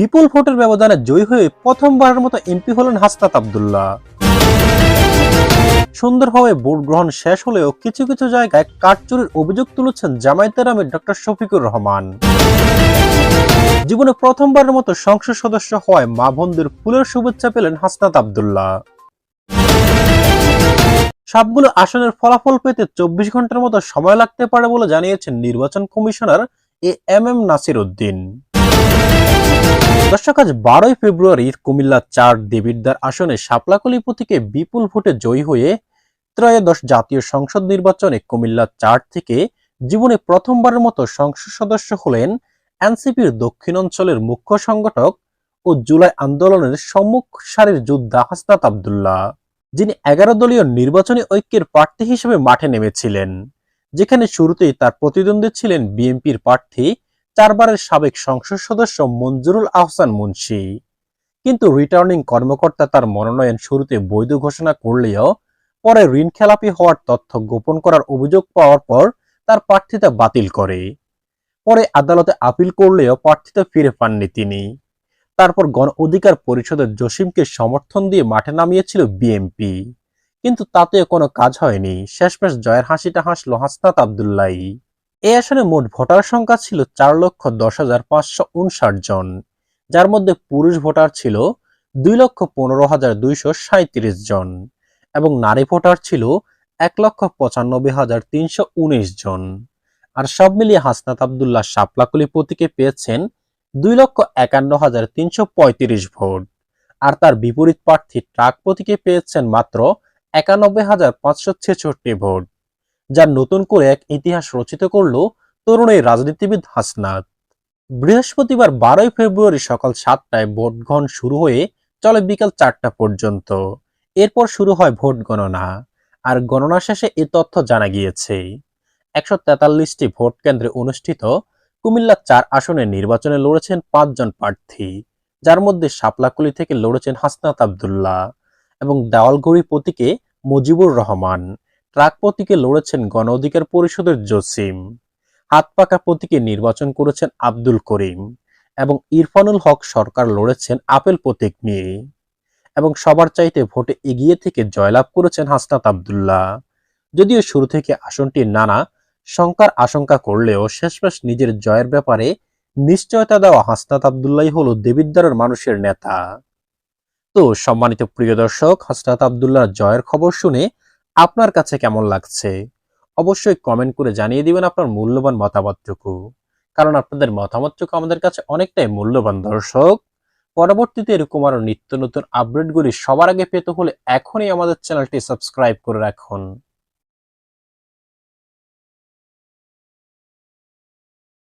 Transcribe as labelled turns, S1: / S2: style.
S1: বিপুল ভোটের ব্যবধানে জয়ী হয়ে প্রথমবারের মতো এমপি হলেন হাসনাত আবদুল্লাহ। সুন্দরভাবে ভোট গ্রহণ শেষ হলেও কিছু কিছু জায়গায় কারচুরির অভিযোগ তুলেছেন জামায়াতের আমির ডক্টর শফিকুর রহমান। জীবনে প্রথমবারের মতো সংসদ সদস্য হওয়ায় মা বোনদের ফুলের শুভেচ্ছা পেলেন হাসনাত আবদুল্লাহ। সবগুলো আসনের ফলাফল পেতে চব্বিশ ঘণ্টার মতো সময় লাগতে পারে বলে জানিয়েছেন নির্বাচন commissioner A M M Nasir Uddin. দর্শক, আজ বারোই ফেব্রুয়ারি কুমিল্লা চার দেবিদ্বার আসনে শাপলাকলি প্রতীকে বিপুল ভোটে জয়ী হয়ে ত্রয়োদশ জাতীয় সংসদ নির্বাচনে কুমিল্লা চার থেকে জীবনে প্রথমবারের মতো সংসদ সদস্য হলেন এনসিপির দক্ষিণ অঞ্চলের মুখ্য সংগঠক ও জুলাই আন্দোলনের সম্মুখ সারির যোদ্ধা হাসনাত আবদুল্লাহ, যিনি এগারো দলীয় নির্বাচনী ঐক্যের প্রার্থী হিসেবে মাঠে নেমেছিলেন। যেখানে শুরুতেই তার প্রতিদ্বন্দ্বী ছিলেন বিএনপির প্রার্থী চারবারের সাবেক সংসদ সদস্য মঞ্জুরুল আহসান মুন্সি। কিন্তু রিটার্নিং কর্মকর্তা তার মনোনয়ন শুরুতে বৈধ ঘোষণা করলেও পরে ঋণ খেলাপি হওয়ার তথ্য গোপন করার অভিযোগ পাওয়ার পর তার প্রার্থিতা বাতিল করে। পরে আদালতে আপিল করলেও প্রার্থিতা ফিরে পাননি তিনি। তারপর গণ অধিকার পরিষদের জসিমকে সমর্থন দিয়ে মাঠে নামিয়েছিল বিএনপি কিন্তু তাতে কোনো কাজ হয়নি। শেষমেশ জয়ের হাসিটা হাসলো হাসনাত আবদুল্লাহ এই আসনে মোট ভোটার সংখ্যা ছিল চার লক্ষ দশ হাজার পাঁচশো উনষাট জন, যার মধ্যে পুরুষ ভোটার ছিল দুই লক্ষ পনেরো হাজার দুইশো সাঁত্রিশ জন এবং নারী ভোটার ছিল এক লক্ষ পঁচানব্বই হাজার তিনশো উনিশ জন। আর সব মিলিয়ে হাসনাত আবদুল্লাহ শাপলাকুলি প্রতীকে পেয়েছেন দুই লক্ষ একান্ন হাজার তিনশো পঁয়ত্রিশ ভোট। আর তার বিপরীত প্রার্থী ট্রাক প্রতীকে পেয়েছেন মাত্র একানব্বই হাজার পাঁচশো ছেষট্টি ভোট। যা নতুন করে এক ইতিহাস রচিত করল তরুণ এই রাজনীতিবিদ হাসনাত। বৃহস্পতিবার বারোই ফেব্রুয়ারি সকাল সাতটায় ভোট গ্রহণ শুরু হয়ে চলে বিকাল চারটা পর্যন্ত। এরপর শুরু হয় ভোট গণনা। আর গণনা শেষে এ তথ্য জানা গিয়েছে। একশো তেতাল্লিশটি ভোট কেন্দ্রে অনুষ্ঠিত কুমিল্লা চার আসনে নির্বাচনে লড়েছেন পাঁচজন প্রার্থী, যার মধ্যে শাপলাকুলি থেকে লড়েছেন হাসনাত আবদুল্লাহ এবং দেওয়ালগড়ি প্রতীকে মুজিবুর রহমান। ট্রাক প্রতীকে লড়েছেন গণ অধিকার পরিষদের জসিম। হাত পাকা প্রতীকে নির্বাচন করেছেন আব্দুল করিম এবং ইরফানুল হক সরকার লড়েছেন আপেল প্রতীক নিয়ে এবং সবার চাইতে ভোটে এগিয়ে থেকে জয়লাভ করেছেন হাসনাত আবদুল্লাহ। যদিও শুরু থেকে আসনটি নানা শঙ্কার আশঙ্কা করলেও শেষমেশ নিজের জয়ের ব্যাপারে নিশ্চয়তা দেওয়া হাসনাত আবদুল্লাহ হলো দেবিদ্বারের মানুষের নেতা। তো সম্মানিত প্রিয় দর্শক, হাসনাত আবদুল্লাহ জয়ের খবর শুনে আপনার কাছে কেমন লাগছে? অবশ্যই কমেন্ট করে জানিয়ে দিবেন আপনার মূল্যবান মতামতটুকু। কারণ আপনাদের মতামতটুকু আমাদের কাছে অনেকটাই মূল্যবান, দর্শক। পরবর্তীতে এরকম আরও নিত্য নতুন আপডেটগুলি সবার আগে পেতে হলে এখনই আমাদের চ্যানেলটি সাবস্ক্রাইব করে রাখুন।